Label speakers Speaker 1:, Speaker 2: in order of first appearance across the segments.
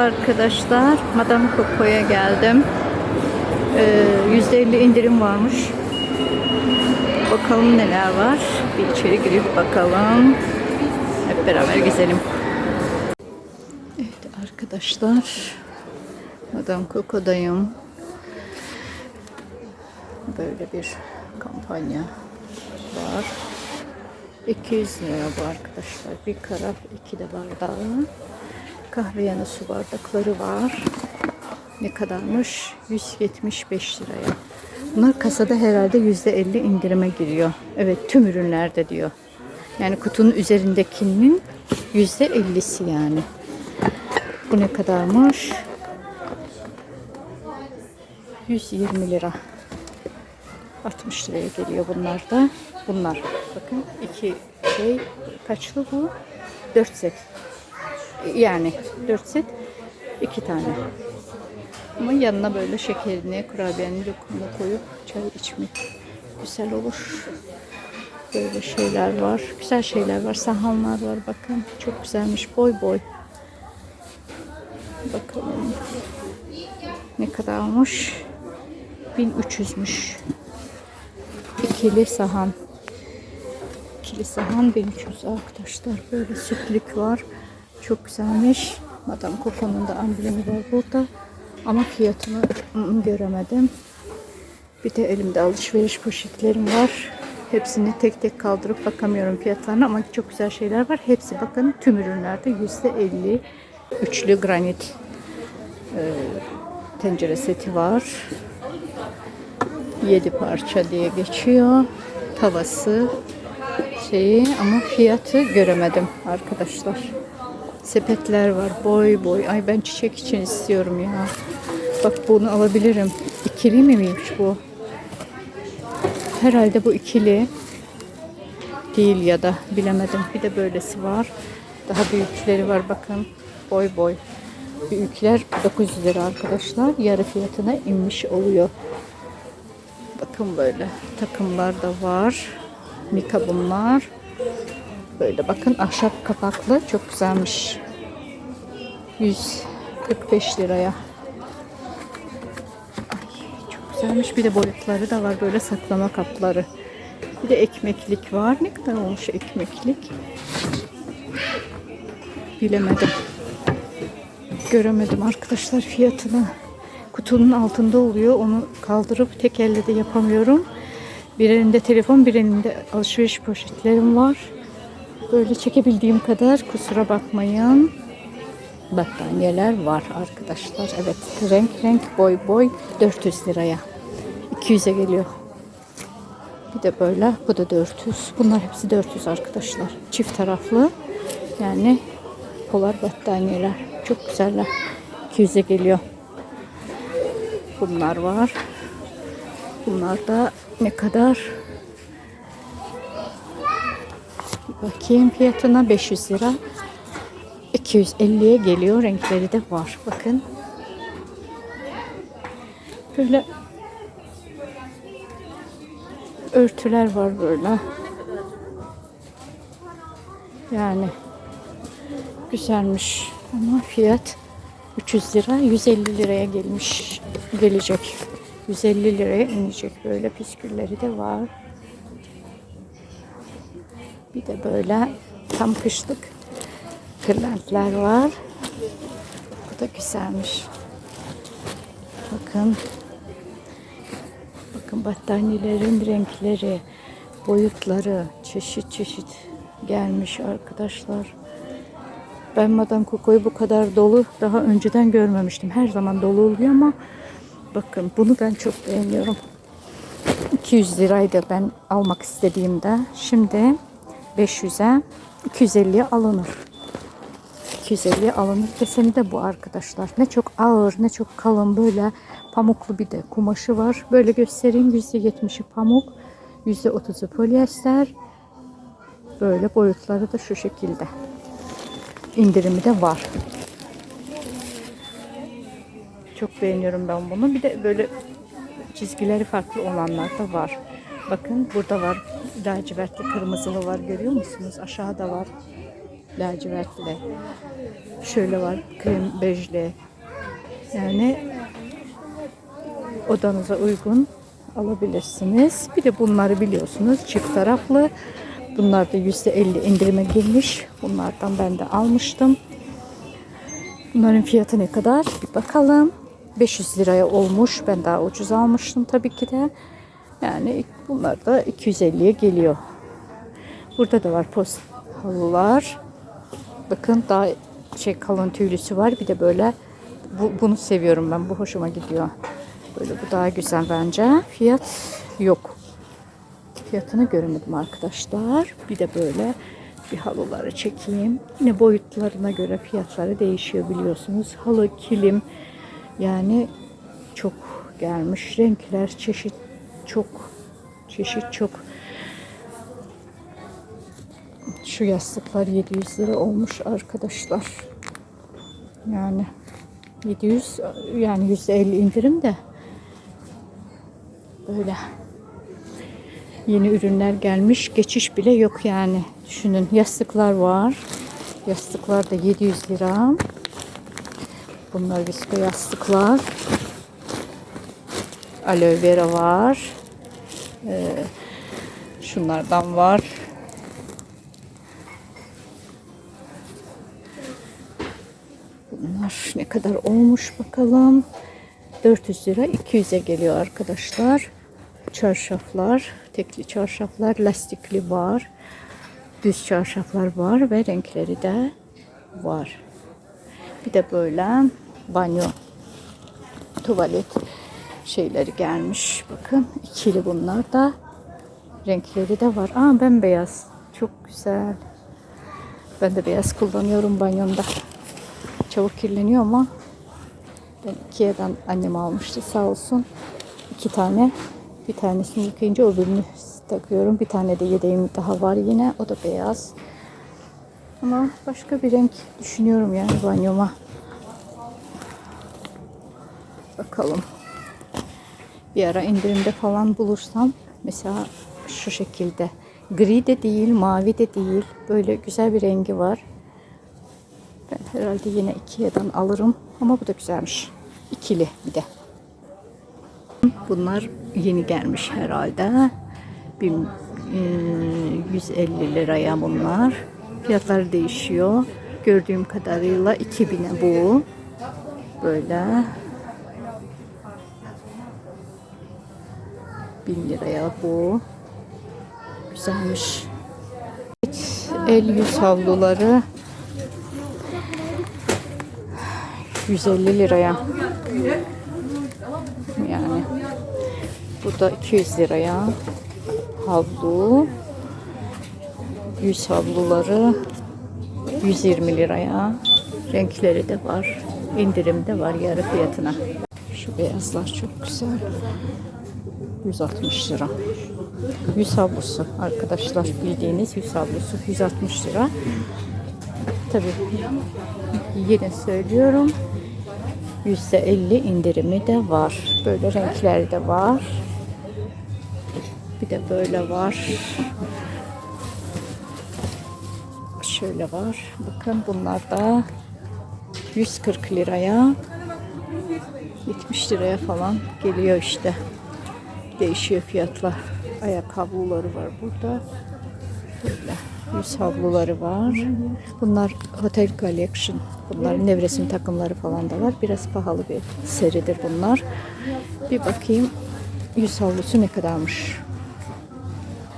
Speaker 1: Arkadaşlar. Madame Coco'ya geldim. Ee, %50 indirim varmış. Bakalım neler var. Bir içeri girip bakalım. Hep beraber gezelim. Evet arkadaşlar. Madame Coco'dayım. Böyle bir kampanya var. 200 lira bu arkadaşlar. Bir karaf, iki de bardağı. Kahve yanı su bardakları var. Ne kadarmış? 175 liraya. Bunlar kasada herhalde %50 indirime giriyor. Evet tüm ürünlerde diyor. Yani kutunun üzerindekinin %50'si yani. Bu ne kadarmış? 120 lira. 60 liraya geliyor bunlar da. Bunlar. Bakın iki şey kaçlı bu? 4 set. Yani 4 set iki tane. Ama yanına böyle şekerini, kurabiyeni, lokumunu koyup çay içmek güzel olur. Böyle şeyler var. Güzel şeyler var. Sahanlar var bakın. Çok güzelmiş. Boy boy. Bakalım. Ne kadarmış? 1300'müş. İkili sahan. İkili sahan 1300 arkadaşlar. Böyle sütlük var. Çok güzelmiş. Madame Coco'nun da amblemi var burada. Ama fiyatını ı-ı, göremedim. Bir de elimde alışveriş poşetlerim var. Hepsini tek tek kaldırıp bakamıyorum fiyatlarına ama çok güzel şeyler var. Hepsi bakın tüm ürünlerde %50 üçlü granit e, tencere seti var. 7 parça diye geçiyor. Tavası şeyi ama fiyatı göremedim arkadaşlar. Sepetler var boy boy. Ay ben çiçek için istiyorum ya. Bak bunu alabilirim. İkili mi miymiş bu? Herhalde bu ikili değil ya da bilemedim. Bir de böylesi var. Daha büyükleri var bakın. Boy boy. Büyükler 900 lira arkadaşlar. Yarı fiyatına inmiş oluyor. Bakın böyle takımlar da var. Mika bunlar. Böyle bakın ahşap kapaklı çok güzelmiş. 145 liraya. Ay, çok güzelmiş. Bir de boyutları da var böyle saklama kapları. Bir de ekmeklik var. Ne kadar olmuş ekmeklik? Bilemedim. Göremedim arkadaşlar fiyatını. Kutunun altında oluyor. Onu kaldırıp tek elle de yapamıyorum. Bir elinde telefon, bir elinde alışveriş poşetlerim var. Böyle çekebildiğim kadar kusura bakmayın. Battaniyeler var arkadaşlar. Evet renk renk boy boy 400 liraya. 200'e geliyor. Bir de böyle bu da 400. Bunlar hepsi 400 arkadaşlar. Çift taraflı. Yani polar battaniyeler. Çok güzeller. 200'e geliyor. Bunlar var. Bunlar da ne kadar? Bakayım fiyatına 500 lira. 250'ye geliyor. Renkleri de var. Bakın. Böyle örtüler var böyle. Yani güzelmiş ama fiyat 300 lira 150 liraya gelmiş gelecek. 150 liraya inecek böyle püskülleri de var. Bir de böyle tam kışlık kırlentler var. Bu da güzelmiş. Bakın. Bakın battaniyelerin renkleri, boyutları çeşit çeşit gelmiş arkadaşlar. Ben Madame Coco'yu bu kadar dolu daha önceden görmemiştim. Her zaman dolu oluyor ama bakın bunu ben çok beğeniyorum. 200 liraydı ben almak istediğimde. Şimdi 500'e 250'ye alınır. 250'ye alınır. Deseni de bu arkadaşlar. Ne çok ağır ne çok kalın böyle pamuklu bir de kumaşı var. Böyle göstereyim. %70'i pamuk. %30'u polyester. Böyle boyutları da şu şekilde. İndirimi de var. Çok beğeniyorum ben bunu. Bir de böyle çizgileri farklı olanlar da var. Bakın burada var. Lacivertli kırmızılı var. Görüyor musunuz? Aşağıda var. lacivertli. Şöyle var krem bejli. Yani odanıza uygun alabilirsiniz. Bir de bunları biliyorsunuz çift taraflı. Bunlar da %50 indirime girmiş. Bunlardan ben de almıştım. Bunların fiyatı ne kadar? Bir bakalım. 500 liraya olmuş. Ben daha ucuz almıştım tabii ki de. Yani bunlar da 250'ye geliyor. Burada da var post halılar. Bakın daha şey kalın tüylüsü var. Bir de böyle bu, bunu seviyorum ben. Bu hoşuma gidiyor. Böyle bu daha güzel bence. Fiyat yok. Fiyatını göremedim arkadaşlar. Bir de böyle bir halıları çekeyim. Yine boyutlarına göre fiyatları değişiyor biliyorsunuz. Halı, kilim yani çok gelmiş. Renkler, çeşit çok. Çeşit çok. Şu yastıklar 700 lira olmuş arkadaşlar. Yani 700 yani %50 indirim de böyle yeni ürünler gelmiş. Geçiş bile yok yani. Düşünün yastıklar var. Yastıklar da 700 lira. Bunlar visko yastıklar. Aloe vera var. Ee, şunlardan var. Bunlar ne kadar olmuş bakalım. 400 lira 200'e geliyor arkadaşlar. Çarşaflar, tekli çarşaflar, lastikli var. Düz çarşaflar var ve renkleri de var. Bir de böyle banyo tuvalet şeyleri gelmiş. Bakın ikili bunlar da. Renkleri de var. Aa bembeyaz. Çok güzel. Ben de beyaz kullanıyorum banyomda. Çabuk kirleniyor ama ben Ikea'dan annem almıştı sağ olsun. İki tane. Bir tanesini yıkayınca öbürünü takıyorum. Bir tane de yedeğim daha var yine. O da beyaz. Ama başka bir renk düşünüyorum yani banyoma. Bakalım. Bir ara indirimde falan bulursam mesela şu şekilde gri de değil, mavi de değil. Böyle güzel bir rengi var. Ben herhalde yine Ikea'dan alırım. Ama bu da güzelmiş. İkili bir de. Bunlar yeni gelmiş herhalde. Bir, e, 150 liraya bunlar. Fiyatları değişiyor. Gördüğüm kadarıyla 2000'e bu. Böyle. 1000 liraya bu. Güzelmiş. El yüz havluları 150 liraya. Yani bu da 200 liraya. Havlu. Yüz havluları 120 liraya. Renkleri de var. İndirimde var yarı fiyatına. Şu beyazlar çok güzel. 160 lira. Yüz havlusu arkadaşlar bildiğiniz yüz havlusu 160 lira. Tabii yine söylüyorum. %50 indirimi de var. Böyle renkler de var. Bir de böyle var. Şöyle var. Bakın bunlar da 140 liraya 70 liraya falan geliyor işte. Değişiyor fiyatlar. Ayakkabıları var burada. Böyle yüz havluları var. Bunlar Hotel Collection. Bunların nevresim takımları falan da var. Biraz pahalı bir seridir bunlar. Bir bakayım yüz havlusu ne kadarmış.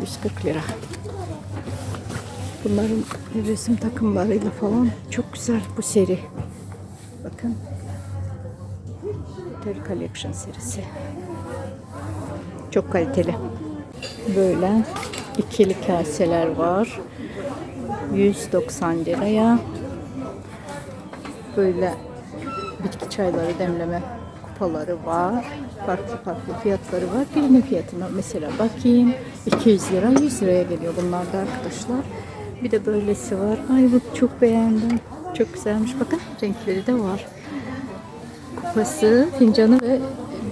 Speaker 1: 140 lira. Bunların resim takımlarıyla falan çok güzel bu seri. Bakın. Hotel Collection serisi. Çok kaliteli. Böyle ikili kaseler var. 190 liraya. Böyle bitki çayları demleme kupaları var. Farklı farklı fiyatları var. Birinin fiyatına mesela bakayım. 200 lira 100 liraya geliyor bunlar da arkadaşlar. Bir de böylesi var. Ay bu çok beğendim. Çok güzelmiş. Bakın renkleri de var. Kupası, fincanı ve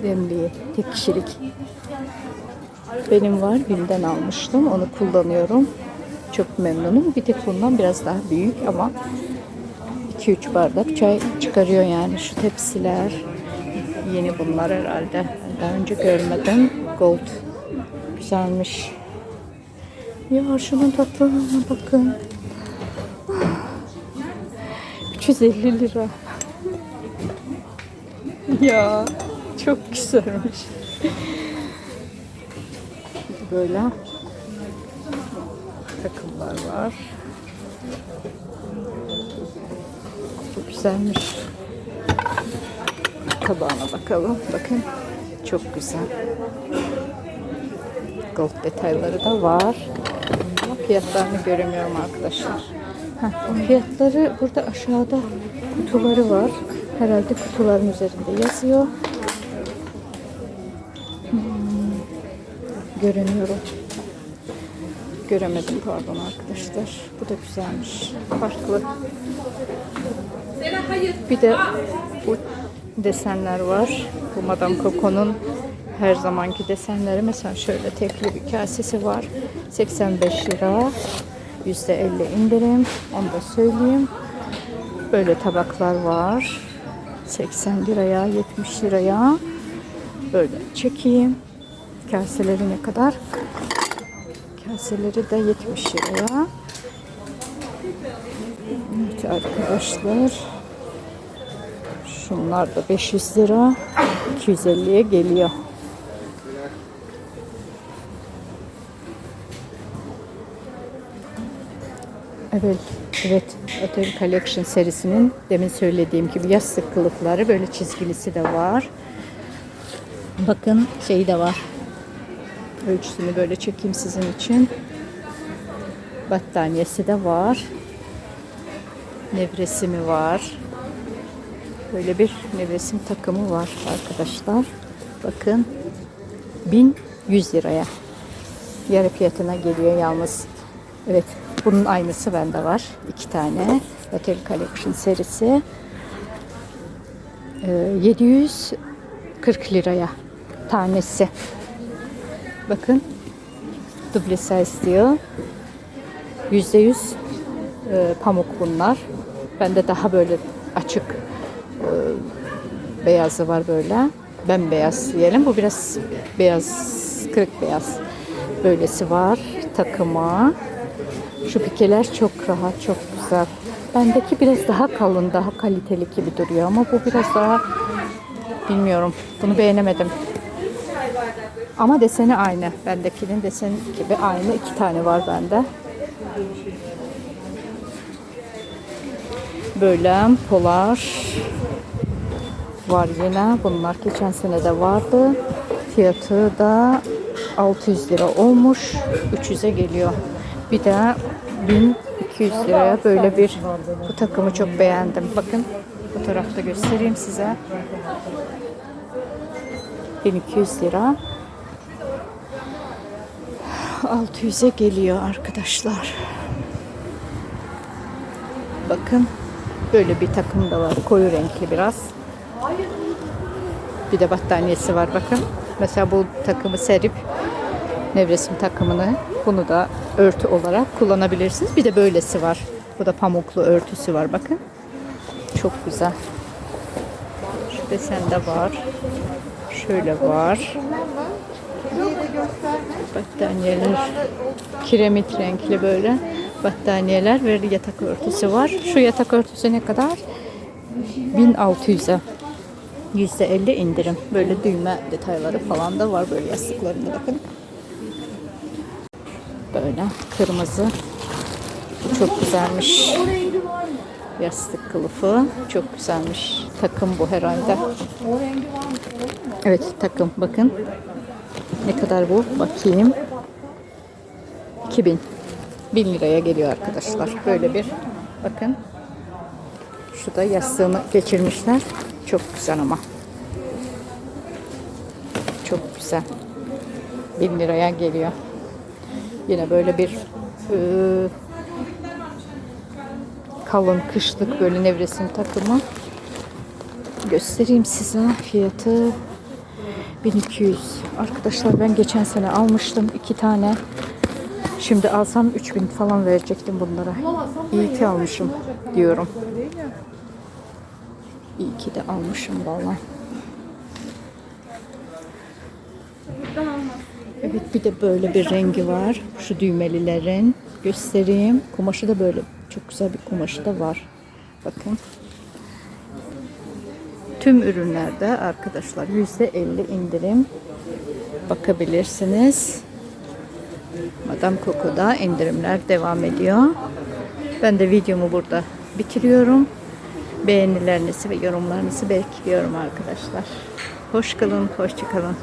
Speaker 1: demliği. Tek kişilik. Benim var. Bim'den almıştım. Onu kullanıyorum. çok memnunum. Bir tek bundan biraz daha büyük ama 2-3 bardak çay çıkarıyor yani şu tepsiler. Yeni bunlar herhalde. Daha önce görmedim. Gold. Güzelmiş. Ya şunun tatlılığına bakın. 350 lira. Ya çok güzelmiş. Böyle takımlar var. Çok güzelmiş. Tabağına bakalım. Bakın çok güzel. Gold detayları da var. Fiyatlarını göremiyorum arkadaşlar. Heh, fiyatları burada aşağıda kutuları var. Herhalde kutuların üzerinde yazıyor. Göremiyorum. Göremedim pardon arkadaşlar. Bu da güzelmiş. Farklı. Bir de bu desenler var. Bu Madame Coco'nun her zamanki desenleri. Mesela şöyle tekli bir kasesi var. 85 lira. %50 indirim. Onu da söyleyeyim. Böyle tabaklar var. 80 liraya, 70 liraya. Böyle çekeyim. Kaseleri ne kadar? Kaseleri de 70 liraya. Evet arkadaşlar. Şunlar da 500 lira. 250'ye geliyor. Evet, evet. Hotel Collection serisinin demin söylediğim gibi yastık kılıfları böyle çizgilisi de var. Bakın şeyi de var. Ölçüsünü böyle çekeyim sizin için. Battaniyesi de var. Nevresimi var. Böyle bir nevresim takımı var arkadaşlar. Bakın 1100 liraya. Yarı fiyatına geliyor yalnız. Evet bunun aynısı bende var. iki tane. Hotel Collection serisi. Ee, 740 liraya tanesi. Bakın duble size diyor. Yüzde yüz e, pamuk bunlar. Bende daha böyle açık e, beyazı var böyle. Bembeyaz diyelim. Bu biraz beyaz, kırık beyaz. Böylesi var takıma. Şu pikeler çok rahat, çok güzel. Bendeki biraz daha kalın, daha kaliteli gibi duruyor ama bu biraz daha bilmiyorum. Bunu beğenemedim. Ama deseni aynı. Bendekinin deseni gibi aynı. iki tane var bende. Böyle polar var yine. Bunlar geçen sene de vardı. Fiyatı da 600 lira olmuş. 300'e geliyor. Bir de 1200 liraya böyle bir bu takımı çok beğendim. Bakın fotoğrafta göstereyim size. 1200 lira. 600'e geliyor arkadaşlar. Bakın böyle bir takım da var. Koyu renkli biraz. Bir de battaniyesi var bakın. Mesela bu takımı serip nevresim takımını bunu da örtü olarak kullanabilirsiniz. Bir de böylesi var. Bu da pamuklu örtüsü var bakın. Çok güzel. Şu desen de var. Şöyle var. Battaniyeler kiremit renkli böyle battaniyeler ve yatak örtüsü var. Şu yatak örtüsü ne kadar? 1600'e. %50 indirim. Böyle düğme detayları falan da var böyle yastıklarında bakın. Böyle kırmızı. Bu çok güzelmiş. Yastık kılıfı. Çok güzelmiş. Takım bu herhalde. Evet takım bakın. Ne kadar bu? Bakayım. 2000. 1000 liraya geliyor arkadaşlar. Böyle bir bakın. Şu da yastığını geçirmişler. Çok güzel ama. Çok güzel. 1000 liraya geliyor. Yine böyle bir e, kalın kışlık böyle nevresim takımı. Göstereyim size fiyatı 1200. Arkadaşlar ben geçen sene almıştım iki tane. Şimdi alsam 3000 falan verecektim bunlara. İyi ki almışım diyorum. İyi ki de almışım vallahi. Evet bir de böyle bir rengi var. Şu düğmelilerin. Göstereyim. Kumaşı da böyle. Çok güzel bir kumaşı da var. Bakın. Tüm ürünlerde arkadaşlar %50 indirim bakabilirsiniz. Madame Coco'da indirimler devam ediyor. Ben de videomu burada bitiriyorum. Beğenilerinizi ve yorumlarınızı bekliyorum arkadaşlar. Hoş kalın, hoşça kalın.